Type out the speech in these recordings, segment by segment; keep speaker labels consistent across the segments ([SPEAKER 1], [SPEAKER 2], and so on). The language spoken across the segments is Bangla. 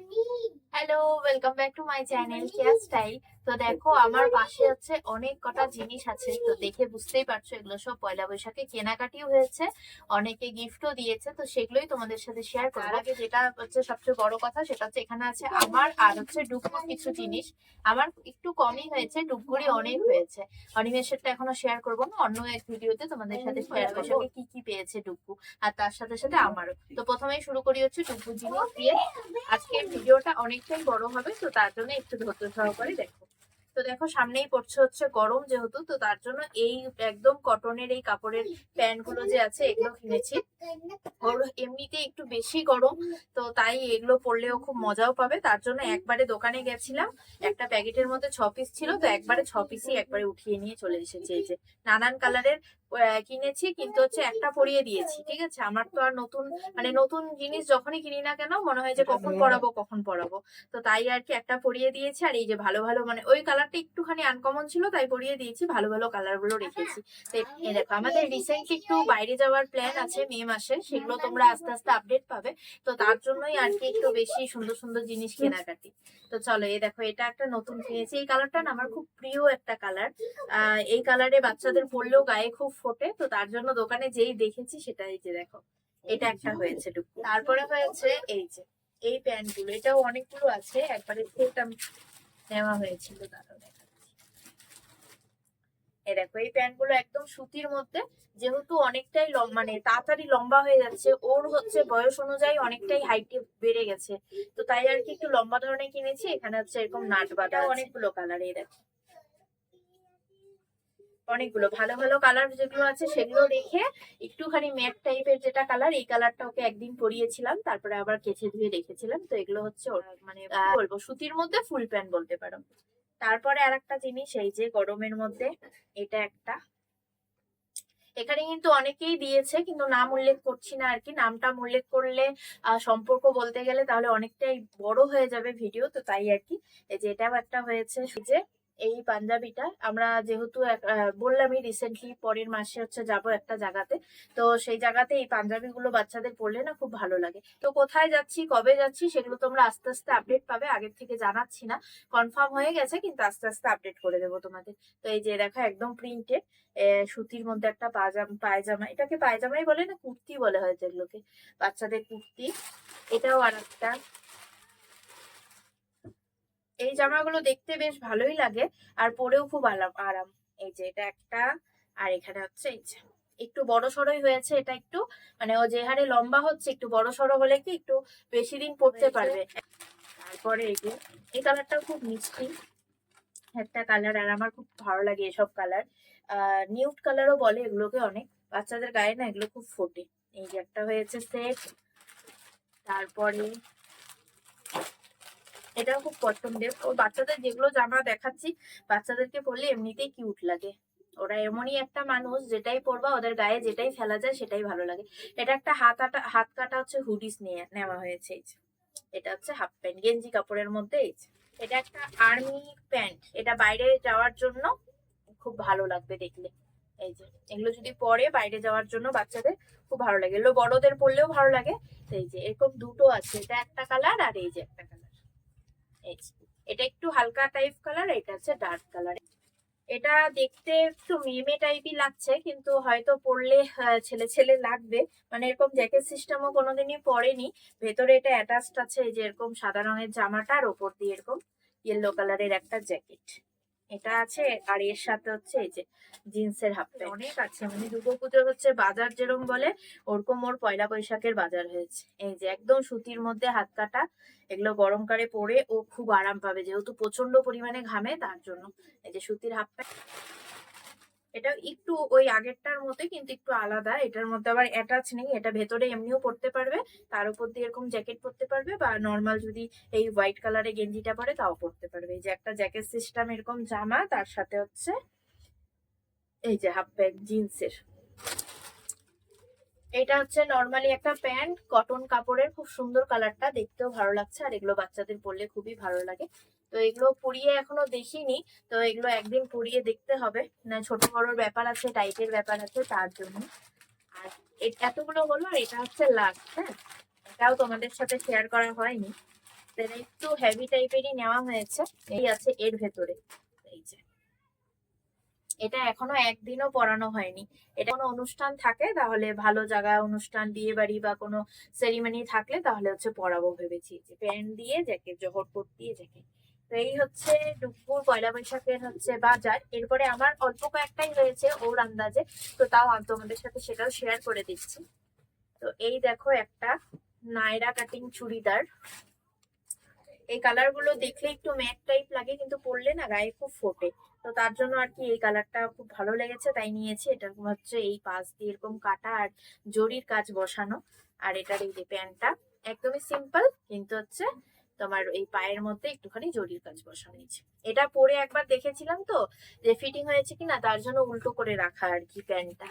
[SPEAKER 1] knee. Hello welcome back to my channel care style তো দেখো আমার পাশে হচ্ছে অনেক কটা জিনিস আছে। তো দেখে বুঝতেই পারছ এগুলো সব পয়লা বৈশাখে কেনাকাটিও হয়েছে। অনেকে গিফটও দিয়েছে তো সেগুলোই তোমাদের সাথে শেয়ার করব। আগে যেটা হচ্ছে সবচেয়ে বড় কথা সেটা হচ্ছে এখানে আছে আমার আর হচ্ছে কিছু জিনিস। আমার একটু কমই হয়েছে ডুবগুড়ি অনেক হয়েছে। অনিমেষেরটা এখনও শেয়ার করব না অন্য এক ভিডিওতে তোমাদের সাথে পয়লা বৈশাখে কি কি পেয়েছে ডুব্বু আর তার সাথে সাথে আমারও। তো প্রথমেই শুরু করি হচ্ছে ডুব্বু জিনিস দিয়ে। আজকের ভিডিওটা অনেকটাই বড় হবে, তো তার জন্য একটু ধৈর্য সহকারে দেখো। তো দেখো, সামনেই পড়ছে হচ্ছে গরম যেহেতু, তো তার জন্য এই একদম কটনের এই কাপড়ের প্যান্টগুলো যে আছে, এগুলো কিনেছি। এমনিতে একটু বেশি গরম, তো তাই এগুলো পরলেও খুব মজাও পাবে। তার জন্য একবারে দোকানে গেছিলাম, একটা প্যাকেটের মধ্যে ছ পিস ছিল, তো একবারে ছ পিসই একবারে উঠিয়ে নিয়ে চলে এসেছি। এই যে নানান কালারের কিনেছি কিন্তু হচ্ছে একটা পরিয়ে দিয়েছি ঠিক আছে? আমার তো আর নতুন মানে নতুন জিনিস যখনই কিনি না কেন মনে হয় যে কখন পরাবো কখন পরাবো। তো তাই আর কি একটা পরিয়ে দিয়েছি আর এই যে ভালো ভালো মানে ওই কালারটা একটুখানি আনকমন ছিল তাই পরিয়ে দিয়েছি ভালো ভালো কালারগুলো রেখেছি। তো এই দেখো আমাদের রিসেন্টলি একটু বাইরে যাওয়ার প্ল্যান আছে মে মাসে সেগুলো তোমরা আস্তে আস্তে আপডেট পাবে। তো তার জন্যই আর কি একটু বেশি সুন্দর সুন্দর জিনিস কেনাকাটি। তো চলো এই দেখো এটা একটা নতুন কিনেছি। এই কালারটা না আমার খুব প্রিয় একটা কালার আহ এই কালারে বাচ্চাদের পরলেও গায়ে খুব ফোটে, তো তার জন্য দোকানে যেই দেখেছি সেটা এই যে দেখো, এটা একটা হয়েছে টুকু তারপরে হয়েছে এই যে, এই প্যান্টগুলো এটাও অনেকগুলো আছে, একবারে সেট নেওয়া হয়েছিল দেখাচ্ছি। এই দেখো, এই প্যান্টগুলো একদম সুতির মধ্যে, যেহেতু অনেকটাই মানে তাড়াতাড়ি লম্বা হয়ে যাচ্ছে, ওর হচ্ছে বয়স অনুযায়ী অনেকটাই হাইট বেড়ে গেছে, তো তাই আর কি একটু লম্বা ধরনের কিনেছি, এখানে হচ্ছে এরকম নাট বাঁধা অনেকগুলো কালার এই দেখো। অনেকগুলো ভালো ভালো কালার যেগুলো আছে সেগুলো রেখে একটুখানি ম্যাট টাইপের যেটা কালার এই কালারটা ওকে একদিন পরিয়েছিলাম তারপরে আবার কেচে ধুয়ে রেখেছিলাম। তো এগুলো হচ্ছে মানে বলব সুতির মধ্যে ফুল প্যান্ট বলতে পারো। তারপরে আর একটা জিনিস এই যে গরমের মধ্যে এটা একটা। এখানে কিন্তু অনেকেই দিয়েছে কিন্তু নাম উল্লেখ করছি না আর কি। নামটা উল্লেখ করলে আহ, সম্পর্ক বলতে গেলে তাহলে অনেকটাই বড় হয়ে যাবে ভিডিও তো তাই আর কি। এই যে এটাও একটা হয়েছে যে এই পাঞ্জাবিটা। আমরা যেহেতু বললামই রিসেন্টলি পরের মাসে হচ্ছে যাব একটা জায়গাতে। তো সেই জায়গাতে এই পাঞ্জাবি গুলো বাচ্চাদের পরলে না খুব ভালো লাগে। তো কোথায় যাচ্ছি, কবে যাচ্ছি, সেগুলো তোমরা আস্তে আস্তে আপডেট পাবে। আগের থেকে জানাচ্ছি না। কনফার্ম হয়ে গেছে, কিন্তু আস্তে আস্তে আপডেট করে দেবো তোমাদের। তো এই যে দেখো, একদম প্রিন্টেড সুতির মধ্যে একটা পাজামা পায়জামা, এটাকে পায়জামাই বলে না, কুর্তি বলে হয় যেগুলোকে। বাচ্চাদের কুর্তি। এটাও আর একটা এই জামাগুলো দেখতে বেশ ভালোই লাগে। আর পরেও খুব আরাম আরাম। এই যে এটা একটা আর এখানে হচ্ছে এই যে একটু বড় সড়োই হয়েছে এটা একটু। মানে ও যে হারে লম্বা হচ্ছে একটু বড় সড়ো হলে কি একটু বেশি দিন পড়তে পারবে। তারপরে এই যে এই কালারটা খুব মিষ্টি। একটা কালার আর আমার খুব ভালো লাগে এসব কালার। আহ নিউট কালারও বলে এগুলোকে অনেক। বাচ্চাদের গায়ে না এগুলো খুব ফোটে। এই যে একটা হয়েছে সেট। তারপরে এটাও খুব পছন্দের ও বাচ্চাদের যেগুলো জামা দেখাচ্ছি, বাচ্চাদেরকে পরলে এমনিতেই কিউট লাগে ওরা এমনই একটা মানুষ যেটাই পরবা ওদের গায়ে যেটাই ফেলা যায় সেটাই ভালো লাগে এটা একটা হাত আটা, হাত কাটা হচ্ছে হুডিস নিয়ে নেওয়া হয়েছে। এটা হচ্ছে হাফ প্যান্ট গেঞ্জি কাপড়ের মধ্যে। এটা একটা আর্মি প্যান্ট এটা বাইরে যাওয়ার জন্য খুব ভালো লাগবে দেখলে এই যে, এগুলো যদি পরে বাইরে যাওয়ার জন্য বাচ্চাদের খুব ভালো লাগে এগুলো বড়দের পরলেও ভালো লাগে এই যে, এরকম দুটো আছে, এটা একটা কালার আর এই যে একটা কালার। এটা একটু হালকা টাইপ কালার এটা হচ্ছে ডার্ক কালার এটা দেখতে একটু মেমে টাইপই লাগছে, কিন্তু হয়তো পরলে ছেলে ছেলে লাগবে। মানে এরকম জ্যাকেট সিস্টেমও কোনোদিনই পরেনি ভেতরে এটা অ্যাটাচড আছে, এই যে এরকম সাদা রঙের জামাটার ওপর দিয়ে এরকম ইয়েলো কালারের একটা জ্যাকেট এটা আছে আর এর সাথে হচ্ছে এই যে জিন্সের হাফ প্যান্ট। অনেক আছে মানে দুর্গাপুজোর হচ্ছে বাজার যেরকম বলে ওরকম ওর পয়লা বৈশাখের বাজার হয়েছে। এই যে একদম সুতির মধ্যে হাত কাটা এগুলো গরমকালে পরে ও খুব আরাম পাবে যেহেতু প্রচণ্ড পরিমাণে ঘামে তার জন্য। এই যে সুতির হাফ প্যান্ট এটা একটু ওই আগেরটার মতো কিন্তু একটু আলাদা। এটার মধ্যে আবার অ্যাটাচ নেই, এটা ভেতরে এমনিও পড়তে পারবে, তার উপর দিয়ে এরকম জ্যাকেট পরতে পারবে বা নর্মাল যদি এই হোয়াইট কালারের গেঞ্জিটা পরে তাও পরতে পারবে। এই যে একটা জ্যাকেট সিস্টেম এরকম জামা, তার সাথে হচ্ছে এই যে হাফ প্যান্ট জিন্সের এটা হচ্ছে নর্মালি একটা প্যান্ট কটন কাপড়ের খুব সুন্দর কালারটা দেখতেও ভালো লাগছে আর এগুলো বাচ্চাদের পরলে খুবই ভালো লাগে। তো এগুলো পরিয়ে এখনও দেখিনি, তো এগুলো একদিন পরিয়ে দেখতে হবে। না ছোট বড়োর ব্যাপার আছে টাইটের ব্যাপার আছে তার জন্য। আর এতগুলো হলো আর এটা হচ্ছে লাস্ট হ্যাঁ? এটাও তোমাদের সাথে শেয়ার করা হয়নি। একটু হেভি টাইপেরই নেওয়া হয়েছে। এই আছে এর ভেতরে। এটা এখনও একদিনও পরানো হয়নি। এটা কোনো অনুষ্ঠান থাকে, তাহলে ভালো জায়গায় অনুষ্ঠান বিয়ে বাড়ি বা কোনো সেরিমনি থাকলে তাহলে হচ্ছে পরাবো ভেবেছি। যে প্যান্ট দিয়ে জ্যাকেট জহরপট দিয়ে জ্যাকেট তো এই হচ্ছে দুপুর, পয়লা বৈশাখের হচ্ছে বাজার। এরপরে আমার অল্প কয়েকটাই হয়েছে ওর আন্দাজে, তো তাও তোমাদের সাথে সেটাও শেয়ার করে দিচ্ছি। তো এই দেখো একটা নায়রা কাটিং চুড়িদার। এই কালারগুলো দেখলে একটু ম্যাট টাইপ লাগে, কিন্তু পরলে না গায়ে খুব ফোটে। তো তার জন্য আর কি এই কালারটা খুব ভালো লেগেছে, তাই নিয়েছি। এটা হচ্ছে এই পাশ দিয়ে এরকম কাটা আর জরির কাজ বসানো, আর এটার এই যে প্যান্টটা একদমই সিম্পল কিন্তু হচ্ছে তোমার এই পায়ের মধ্যে একটুখানি জরির কাজ বসানো হয়েছে। এটা পরে একবার দেখেছিলাম তো, যে ফিটিং হয়েছে কিনা, তার জন্য উল্টো করে রাখা আর কি প্যান্টটা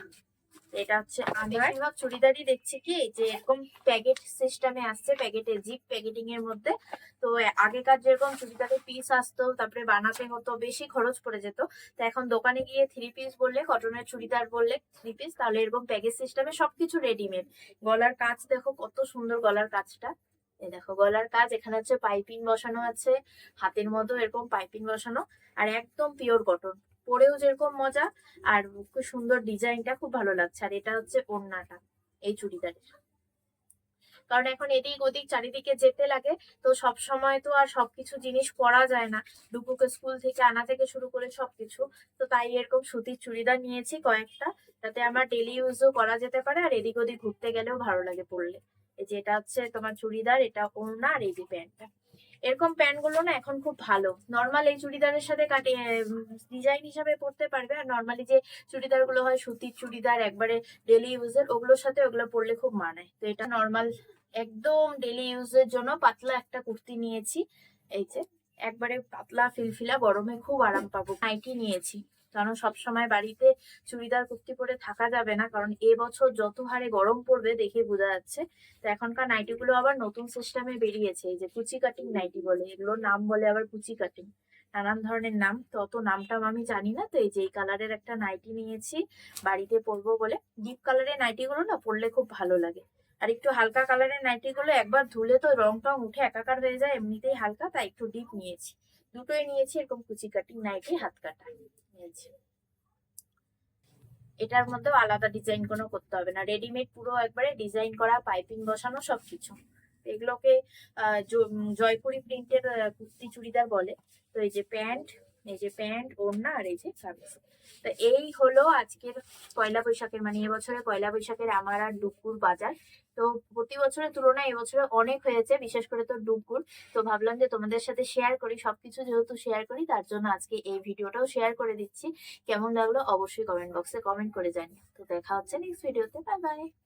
[SPEAKER 1] এটা হচ্ছে বেশিরভাগ চুড়িদারই দেখছি কি, যে এরকম প্যাকেট সিস্টেমে আসছে, প্যাকেটে জিপ প্যাকেটিং এর মধ্যে। তো আগেকার যেরকম চুড়িদারের পিস আসতো, তারপরে বানাতে হতো, বেশি খরচ পড়ে যেত। তো এখন দোকানে গিয়ে থ্রি পিস বললে কটনের চুড়িদার বললে থ্রি পিস তাহলে এরকম প্যাকেজ সিস্টেমে সবকিছু রেডিমেড গলার কাজ দেখো কত সুন্দর গলার কাজটা। এই দেখো, গলার কাজ, এখানে হচ্ছে পাইপিং বসানো আছে, হাতের মতো এরকম পাইপিং বসানো, আর একদম পিওর কটন পরেও যেরকম মজা, আর খুব সুন্দর ডিজাইনটা খুব ভালো লাগছে। আর এটা হচ্ছে ওড়নাটা, এই চুড়িদারের। কারণ এখন এদিক ওদিক চারিদিকে যেতে লাগে, তো সব সময় তো আর সবকিছু জিনিস পরা যায় না। ডুকুকে স্কুল থেকে আনা থেকে শুরু করে সবকিছু, তো তাই এরকম সুতির চুড়িদার নিয়েছি কয়েকটা। যাতে আমার ডেলি ইউজও করা যেতে পারে, আর এদিক ওদিক ঘুরতে গেলেও ভালো লাগে পরলে। এই যে এটা হচ্ছে তোমার চুড়িদার, এটা ওড়না, আর এই যে প্যান্টটা। এরকম প্যান্টগুলো না এখন খুব ভালো। নর্মাল এই চুড়িদারের সাথে কাটে ডিজাইন হিসাবে পরতে পারবে। আর নর্মালি যে চুড়িদারগুলো হয়, সুতির চুড়িদার, একবারে ডেলি ইউজের ওগুলোর সাথে ওগুলো পরলে খুব মানায় তো এটা নর্মাল একদম ডেলি ইউজের জন্য পাতলা একটা কুর্তি নিয়েছি। এই যে, একবারে পাতলা, ফিলফিলা, গরমে খুব আরাম পাবো। নাইটি নিয়েছি। কারণ সবসময় বাড়িতে চুড়িদার, কুর্তি পরে থাকা যাবে না। কারণ এবছর যত হারে গরম পড়বে দেখে বোঝা যাচ্ছে। তো এখনকার নাইটি গুলো আবার নতুন সিস্টেমে বেরিয়েছে। যে কুচি কাটিং নাইটি বলে, এগুলোর নাম বলে আবার কুচি কাটিং নানান ধরনের নাম, তো অত নামটাম আমি জানি না। তো এই যে এই কালারের একটা নাইটি নিয়েছি, বাড়িতে পরবো বলে। ডিপ কালারের নাইটি গুলো না পরলে খুব ভালো লাগে। আর একটু হালকা কালারের নাইটি গুলো একবার ধুলে তো রং টং উঠে একাকার হয়ে যায়, এমনিতেই হালকা, তাই একটু ডিপ নিয়েছি। দুটোই নিয়েছি এরকম কুচি কাটিং নাইটি, হাত কাটা। এটার মধ্যেও আলাদা ডিজাইন কোনো করতে হবে না। রেডিমেড পুরো একবারে ডিজাইন করা পাইপিং বসানো সবকিছু। এগুলোকে আহ, জ- উম, জয়পুরি প্রিন্টের কুর্তি চুড়িদার বলে। তো এই যে প্যান্ট এই যে প্যান্ট, ওড়না আর এই যে কামিজ। তো এই হলো আজকের পয়লা বৈশাখের মানে এবছরে পয়লা বৈশাখের আমার আর ডুকুর বাজার। তো প্রতি বছরের তুলনায় এবছরে অনেক হয়েছে, বিশেষ করে তো ডুকুর তো ভাবলাম যে তোমাদের সাথে শেয়ার করি, সবকিছু যেহেতু শেয়ার করি, তার জন্য আজকে এই ভিডিওটাও শেয়ার করে দিচ্ছি। কেমন লাগল অবশ্যই কমেন্ট বক্সে কমেন্ট করে জানি তো দেখা হচ্ছে নেক্সট ভিডিওতে বাই বাই